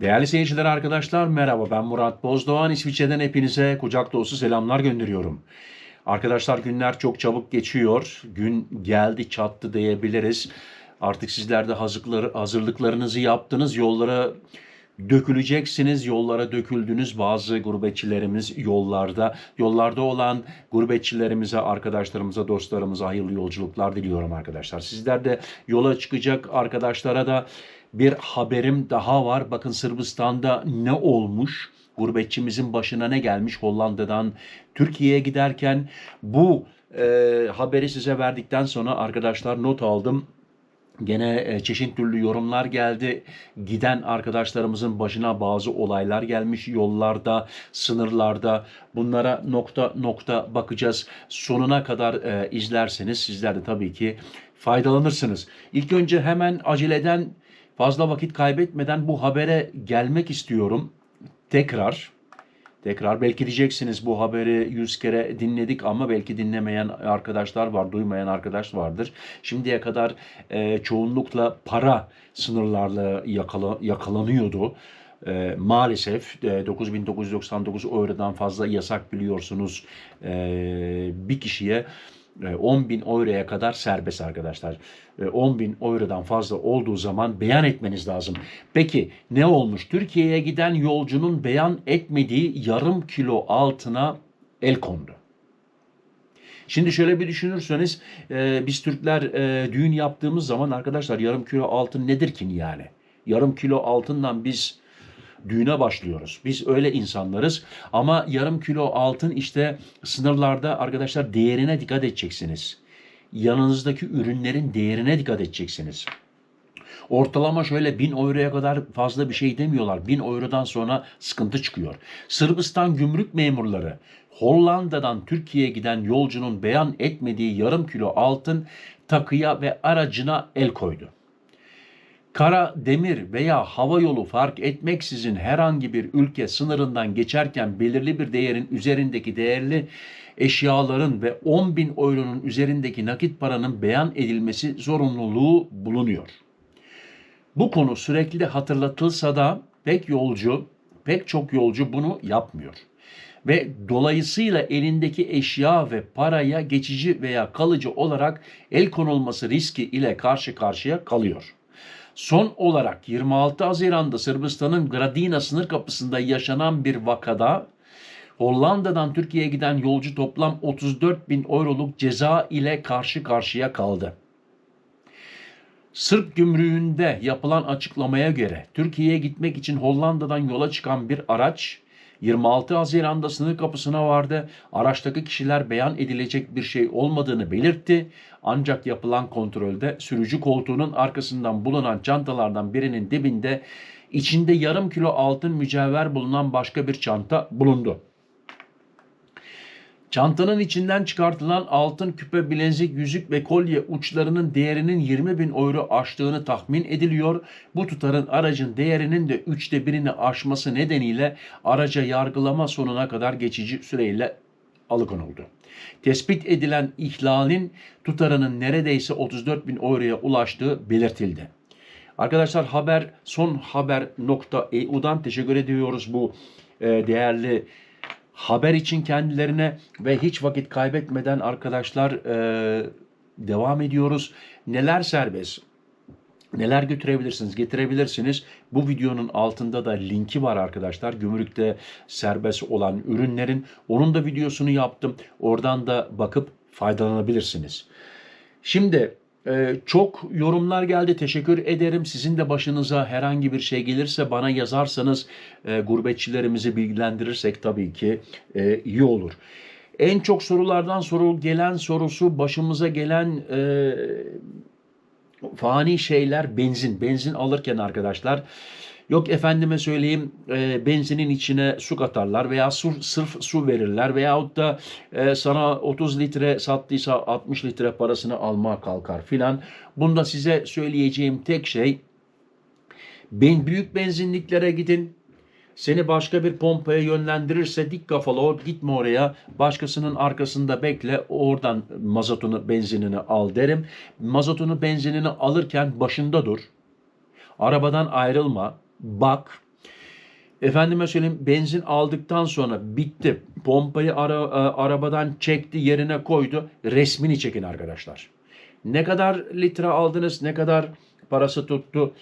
Değerli seyirciler arkadaşlar merhaba ben Murat Bozdoğan İsviçre'den hepinize kucak dolusu selamlar gönderiyorum. Arkadaşlar günler çok çabuk geçiyor. Gün geldi çattı diyebiliriz. Artık sizler de hazırlıkları, hazırlıklarınızı yaptınız. Yollara döküleceksiniz. Yollara döküldünüz. Bazı gurbetçilerimiz yollarda. Yollarda olan gurbetçilerimize, arkadaşlarımıza, dostlarımıza hayırlı yolculuklar diliyorum arkadaşlar. Sizler de yola çıkacak arkadaşlara da bir haberim daha var. Bakın Sırbistan'da ne olmuş? Gurbetçimizin başına ne gelmiş Hollanda'dan Türkiye'ye giderken bu e, haberi size verdikten sonra arkadaşlar not aldım. Gene e, çeşitli türlü yorumlar geldi. Giden arkadaşlarımızın başına bazı olaylar gelmiş yollarda, sınırlarda. Bunlara nokta nokta bakacağız. Sonuna kadar e, izlerseniz sizler de tabii ki faydalanırsınız. İlk önce hemen aceleden fazla vakit kaybetmeden bu habere gelmek istiyorum. Tekrar Tekrar belki diyeceksiniz bu haberi yüz kere dinledik ama belki dinlemeyen arkadaşlar var, duymayan arkadaş vardır. Şimdiye kadar e, çoğunlukla para sınırlarla yakala, yakalanıyordu. E, maalesef e, 9999 eurodan fazla yasak biliyorsunuz e, bir kişiye 10 bin euroya kadar serbest arkadaşlar. 10 bin eurodan fazla olduğu zaman beyan etmeniz lazım. Peki ne olmuş? Türkiye'ye giden yolcunun beyan etmediği yarım kilo altına el kondu. Şimdi şöyle bir düşünürseniz e, biz Türkler e, düğün yaptığımız zaman arkadaşlar yarım kilo altın nedir ki yani? Yarım kilo altından biz düğüne başlıyoruz. Biz öyle insanlarız ama yarım kilo altın işte sınırlarda arkadaşlar değerine dikkat edeceksiniz. Yanınızdaki ürünlerin değerine dikkat edeceksiniz. Ortalama şöyle 1000 euroya kadar fazla bir şey demiyorlar. 1000 eurodan sonra sıkıntı çıkıyor. Sırbistan gümrük memurları Hollanda'dan Türkiye'ye giden yolcunun beyan etmediği yarım kilo altın takıya ve aracına el koydu. Kara, demir veya hava yolu fark etmeksizin herhangi bir ülke sınırından geçerken belirli bir değerin üzerindeki değerli eşyaların ve 10 bin euronun üzerindeki nakit paranın beyan edilmesi zorunluluğu bulunuyor. Bu konu sürekli hatırlatılsa da pek yolcu, pek çok yolcu bunu yapmıyor. Ve dolayısıyla elindeki eşya ve paraya geçici veya kalıcı olarak el konulması riski ile karşı karşıya kalıyor. Son olarak 26 Haziran'da Sırbistan'ın Gradina sınır kapısında yaşanan bir vakada Hollanda'dan Türkiye'ye giden yolcu toplam 34 bin euroluk ceza ile karşı karşıya kaldı. Sırp gümrüğünde yapılan açıklamaya göre Türkiye'ye gitmek için Hollanda'dan yola çıkan bir araç 26 Haziran'da sınır kapısına vardı. Araçtaki kişiler beyan edilecek bir şey olmadığını belirtti. Ancak yapılan kontrolde sürücü koltuğunun arkasından bulunan çantalardan birinin dibinde içinde yarım kilo altın mücevher bulunan başka bir çanta bulundu. Çantanın içinden çıkartılan altın küpe, bilezik, yüzük ve kolye uçlarının değerinin 20 bin euro aştığını tahmin ediliyor. Bu tutarın aracın değerinin de üçte birini aşması nedeniyle araca yargılama sonuna kadar geçici süreyle alıkonuldu. Tespit edilen ihlalin tutarının neredeyse 34 bin euroya ulaştığı belirtildi. Arkadaşlar haber son haber.eu'dan teşekkür ediyoruz bu e, değerli haber için kendilerine ve hiç vakit kaybetmeden arkadaşlar e, devam ediyoruz. Neler serbest? Neler götürebilirsiniz, getirebilirsiniz. Bu videonun altında da linki var arkadaşlar. Gümrükte serbest olan ürünlerin. Onun da videosunu yaptım. Oradan da bakıp faydalanabilirsiniz. Şimdi ee, çok yorumlar geldi. Teşekkür ederim. Sizin de başınıza herhangi bir şey gelirse bana yazarsanız e, gurbetçilerimizi bilgilendirirsek tabii ki e, iyi olur. En çok sorulardan soru gelen sorusu başımıza gelen e, fani şeyler benzin. Benzin alırken arkadaşlar Yok efendime söyleyeyim e, benzinin içine su katarlar veya su, sırf su verirler veyahut da e, sana 30 litre sattıysa 60 litre parasını almaya kalkar filan. Bunda size söyleyeceğim tek şey ben büyük benzinliklere gidin. Seni başka bir pompaya yönlendirirse dik kafalı ol, gitme oraya. Başkasının arkasında bekle, oradan mazotunu, benzinini al derim. Mazotunu, benzinini alırken başında dur. Arabadan ayrılma bak. Efendime söyleyeyim benzin aldıktan sonra bitti. Pompayı ara, e, arabadan çekti yerine koydu. Resmini çekin arkadaşlar. Ne kadar litre aldınız, ne kadar parası tuttu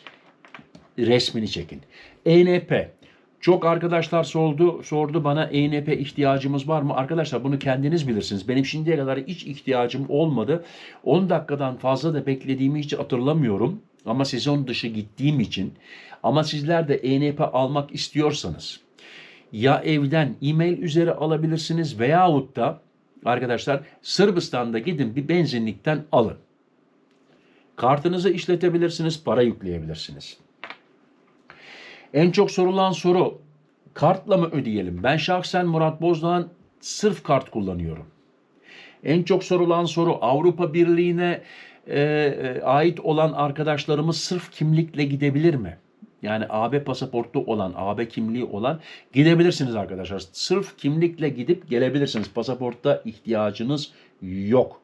resmini çekin. ENP. Çok arkadaşlar sordu, sordu bana ENP ihtiyacımız var mı? Arkadaşlar bunu kendiniz bilirsiniz. Benim şimdiye kadar hiç ihtiyacım olmadı. 10 dakikadan fazla da beklediğimi hiç hatırlamıyorum. Ama sezon dışı gittiğim için. Ama sizler de ENP almak istiyorsanız ya evden e-mail üzeri alabilirsiniz veyahut da arkadaşlar Sırbistan'da gidin bir benzinlikten alın. Kartınızı işletebilirsiniz, para yükleyebilirsiniz. En çok sorulan soru kartla mı ödeyelim? Ben şahsen Murat Bozdoğan sırf kart kullanıyorum. En çok sorulan soru Avrupa Birliği'ne e, e, ait olan arkadaşlarımız sırf kimlikle gidebilir mi? Yani AB pasaportu olan, AB kimliği olan gidebilirsiniz arkadaşlar. Sırf kimlikle gidip gelebilirsiniz. Pasaportta ihtiyacınız yok.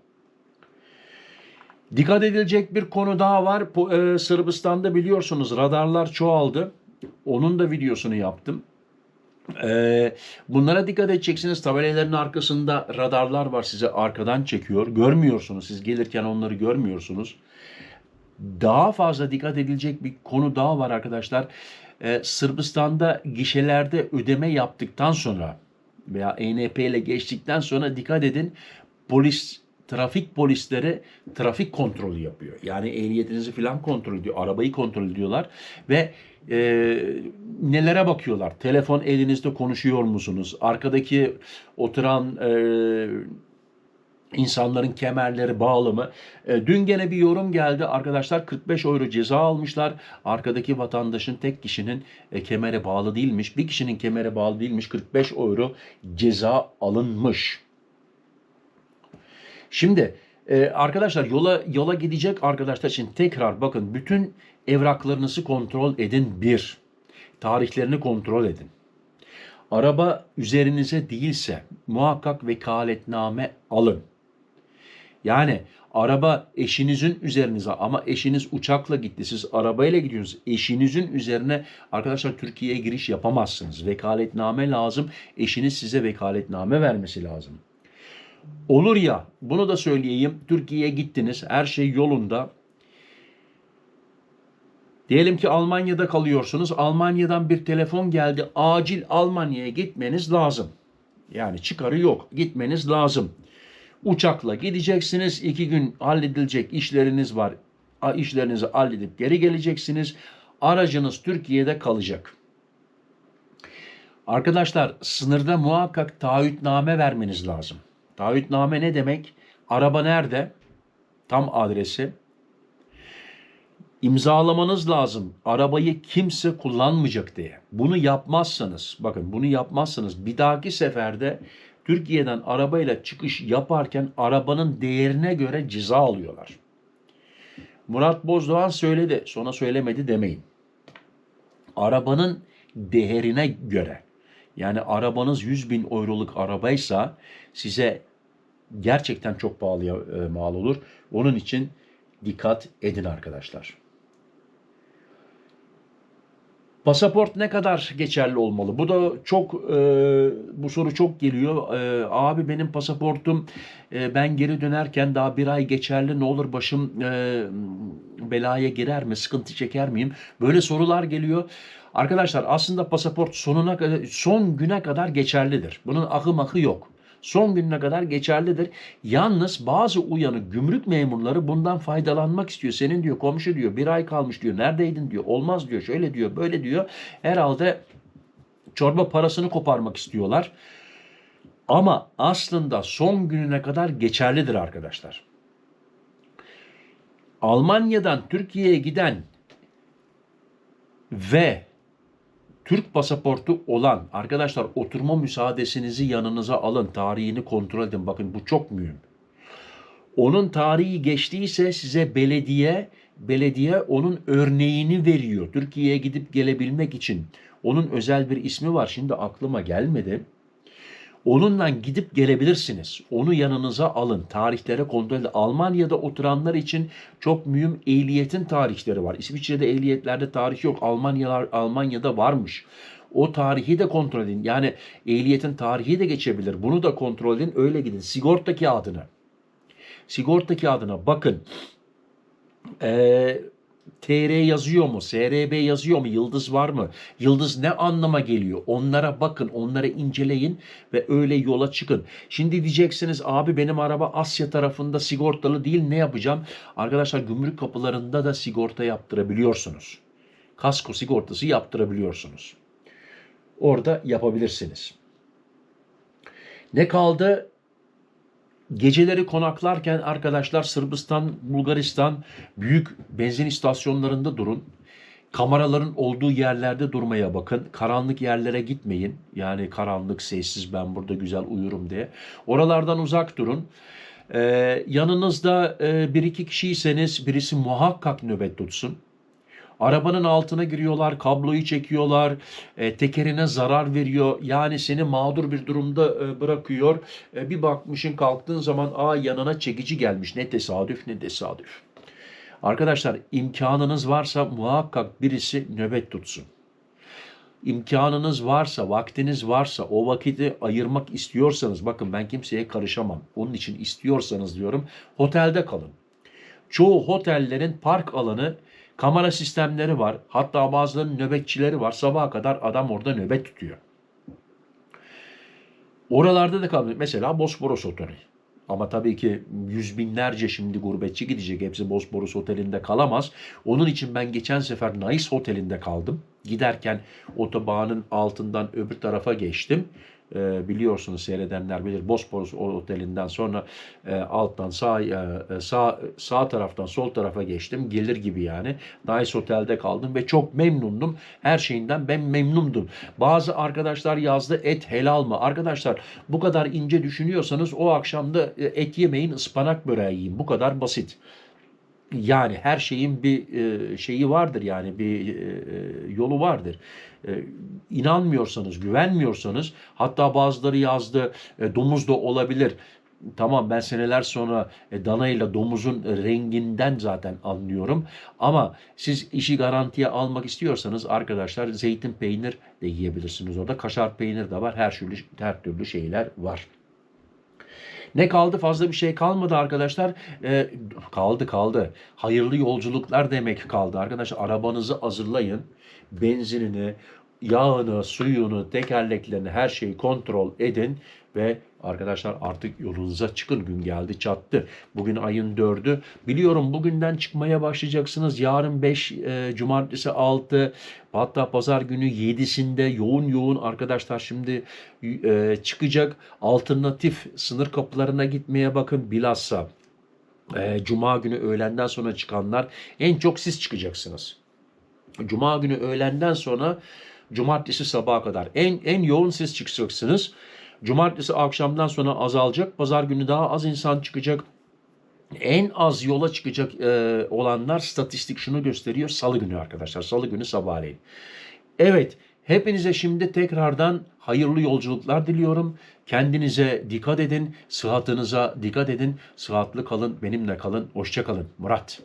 Dikkat edilecek bir konu daha var. E, Sırbistan'da biliyorsunuz radarlar çoğaldı. Onun da videosunu yaptım. Ee, bunlara dikkat edeceksiniz. Tabelaların arkasında radarlar var size arkadan çekiyor. Görmüyorsunuz. Siz gelirken onları görmüyorsunuz. Daha fazla dikkat edilecek bir konu daha var arkadaşlar. Ee, Sırbistan'da gişelerde ödeme yaptıktan sonra veya ENP ile geçtikten sonra dikkat edin polis trafik polisleri trafik kontrolü yapıyor. Yani ehliyetinizi falan kontrol ediyor. Arabayı kontrol ediyorlar ve e, nelere bakıyorlar? Telefon elinizde konuşuyor musunuz? Arkadaki oturan e, insanların kemerleri bağlı mı? E, dün gene bir yorum geldi. Arkadaşlar 45 euro ceza almışlar. Arkadaki vatandaşın tek kişinin e, kemere bağlı değilmiş. Bir kişinin kemere bağlı değilmiş. 45 euro ceza alınmış. Şimdi e, arkadaşlar yola yola gidecek arkadaşlar için tekrar bakın bütün evraklarınızı kontrol edin bir. Tarihlerini kontrol edin. Araba üzerinize değilse muhakkak vekaletname alın. Yani araba eşinizin üzerinize ama eşiniz uçakla gitti. Siz arabayla gidiyorsunuz. Eşinizin üzerine arkadaşlar Türkiye'ye giriş yapamazsınız. Vekaletname lazım. Eşiniz size vekaletname vermesi lazım. Olur ya bunu da söyleyeyim. Türkiye'ye gittiniz. Her şey yolunda. Diyelim ki Almanya'da kalıyorsunuz. Almanya'dan bir telefon geldi. Acil Almanya'ya gitmeniz lazım. Yani çıkarı yok. Gitmeniz lazım. Uçakla gideceksiniz. iki gün halledilecek işleriniz var. İşlerinizi halledip geri geleceksiniz. Aracınız Türkiye'de kalacak. Arkadaşlar sınırda muhakkak taahhütname vermeniz lazım. Taahhütname ne demek? Araba nerede? Tam adresi. İmzalamanız lazım. Arabayı kimse kullanmayacak diye. Bunu yapmazsanız, bakın bunu yapmazsanız bir dahaki seferde Türkiye'den arabayla çıkış yaparken arabanın değerine göre ceza alıyorlar. Murat Bozdoğan söyledi, sonra söylemedi demeyin. Arabanın değerine göre. Yani arabanız 100 bin euroluk arabaysa size gerçekten çok pahalıya e, mal olur. Onun için dikkat edin arkadaşlar. Pasaport ne kadar geçerli olmalı? Bu da çok e, bu soru çok geliyor. E, abi benim pasaportum e, ben geri dönerken daha bir ay geçerli ne olur başım e, belaya girer mi? Sıkıntı çeker miyim? Böyle sorular geliyor. Arkadaşlar aslında pasaport sonuna son güne kadar geçerlidir. Bunun akı makı yok. Son gününe kadar geçerlidir. Yalnız bazı uyanık gümrük memurları bundan faydalanmak istiyor. Senin diyor komşu diyor bir ay kalmış diyor. Neredeydin diyor. Olmaz diyor. Şöyle diyor böyle diyor. Herhalde çorba parasını koparmak istiyorlar. Ama aslında son gününe kadar geçerlidir arkadaşlar. Almanya'dan Türkiye'ye giden ve Türk pasaportu olan arkadaşlar oturma müsaadesinizi yanınıza alın. Tarihini kontrol edin. Bakın bu çok mühim. Onun tarihi geçtiyse size belediye belediye onun örneğini veriyor. Türkiye'ye gidip gelebilmek için. Onun özel bir ismi var. Şimdi aklıma gelmedi. Onunla gidip gelebilirsiniz. Onu yanınıza alın. Tarihlere kontrol edin. Almanya'da oturanlar için çok mühim ehliyetin tarihleri var. İsviçre'de ehliyetlerde tarih yok. Almanyalar Almanya'da varmış. O tarihi de kontrol edin. Yani ehliyetin tarihi de geçebilir. Bunu da kontrol edin. Öyle gidin. Sigorta kağıdına. Sigorta kağıdına bakın. Ee, TR yazıyor mu? SRB yazıyor mu? Yıldız var mı? Yıldız ne anlama geliyor? Onlara bakın, onları inceleyin ve öyle yola çıkın. Şimdi diyeceksiniz abi benim araba Asya tarafında sigortalı değil ne yapacağım? Arkadaşlar gümrük kapılarında da sigorta yaptırabiliyorsunuz. Kasko sigortası yaptırabiliyorsunuz. Orada yapabilirsiniz. Ne kaldı? Geceleri konaklarken arkadaşlar Sırbistan, Bulgaristan büyük benzin istasyonlarında durun. Kameraların olduğu yerlerde durmaya bakın. Karanlık yerlere gitmeyin. Yani karanlık, sessiz ben burada güzel uyurum diye. Oralardan uzak durun. Ee, yanınızda e, bir iki kişiyseniz birisi muhakkak nöbet tutsun. Arabanın altına giriyorlar, kabloyu çekiyorlar, e, tekerine zarar veriyor. Yani seni mağdur bir durumda e, bırakıyor. E, bir bakmışın kalktığın zaman aa yanına çekici gelmiş. Ne tesadüf ne tesadüf. Arkadaşlar imkanınız varsa muhakkak birisi nöbet tutsun. İmkanınız varsa, vaktiniz varsa, o vakiti ayırmak istiyorsanız, bakın ben kimseye karışamam. Onun için istiyorsanız diyorum, otelde kalın. Çoğu otellerin park alanı kamera sistemleri var. Hatta bazılarının nöbetçileri var. Sabaha kadar adam orada nöbet tutuyor. Oralarda da kalın. Mesela Bosporus Oteli. Ama tabii ki yüz binlerce şimdi gurbetçi gidecek. Hepsi Bosporus Oteli'nde kalamaz. Onun için ben geçen sefer Nice Oteli'nde kaldım. Giderken otobanın altından öbür tarafa geçtim. Ee, biliyorsunuz seyredenler bilir Bosporus Oteli'nden sonra e, alttan sağ e, sağ sağ taraftan sol tarafa geçtim. Gelir gibi yani. Nice Otel'de kaldım ve çok memnundum. Her şeyinden ben memnundum. Bazı arkadaşlar yazdı et helal mı? Arkadaşlar bu kadar ince düşünüyorsanız o akşamda e, et yemeyin ıspanak böreği yiyin. Bu kadar basit. Yani her şeyin bir e, şeyi vardır yani bir e, yolu vardır. E, inanmıyorsanız, güvenmiyorsanız hatta bazıları yazdı e, domuz da olabilir. Tamam ben seneler sonra e, dana ile domuzun renginden zaten anlıyorum. Ama siz işi garantiye almak istiyorsanız arkadaşlar zeytin peynir de yiyebilirsiniz orada. Kaşar peynir de var. Her türlü, her türlü şeyler var. Ne kaldı? Fazla bir şey kalmadı arkadaşlar. Ee, kaldı kaldı. Hayırlı yolculuklar demek kaldı. Arkadaşlar arabanızı hazırlayın. Benzinini, yağını, suyunu, tekerleklerini her şeyi kontrol edin ve arkadaşlar artık yolunuza çıkın. Gün geldi çattı. Bugün ayın 4'ü. Biliyorum bugünden çıkmaya başlayacaksınız. Yarın 5, e, cumartesi 6, hatta pazar günü 7'sinde yoğun yoğun arkadaşlar şimdi e, çıkacak. Alternatif sınır kapılarına gitmeye bakın bilhassa. E, Cuma günü öğlenden sonra çıkanlar en çok siz çıkacaksınız. Cuma günü öğlenden sonra cumartesi sabaha kadar en en yoğun siz çıkacaksınız. Cumartesi akşamdan sonra azalacak. Pazar günü daha az insan çıkacak. En az yola çıkacak e, olanlar statistik şunu gösteriyor. Salı günü arkadaşlar. Salı günü sabahleyin. Evet. Hepinize şimdi tekrardan hayırlı yolculuklar diliyorum. Kendinize dikkat edin. Sıhhatınıza dikkat edin. Sıhhatli kalın. Benimle kalın. Hoşça kalın. Murat.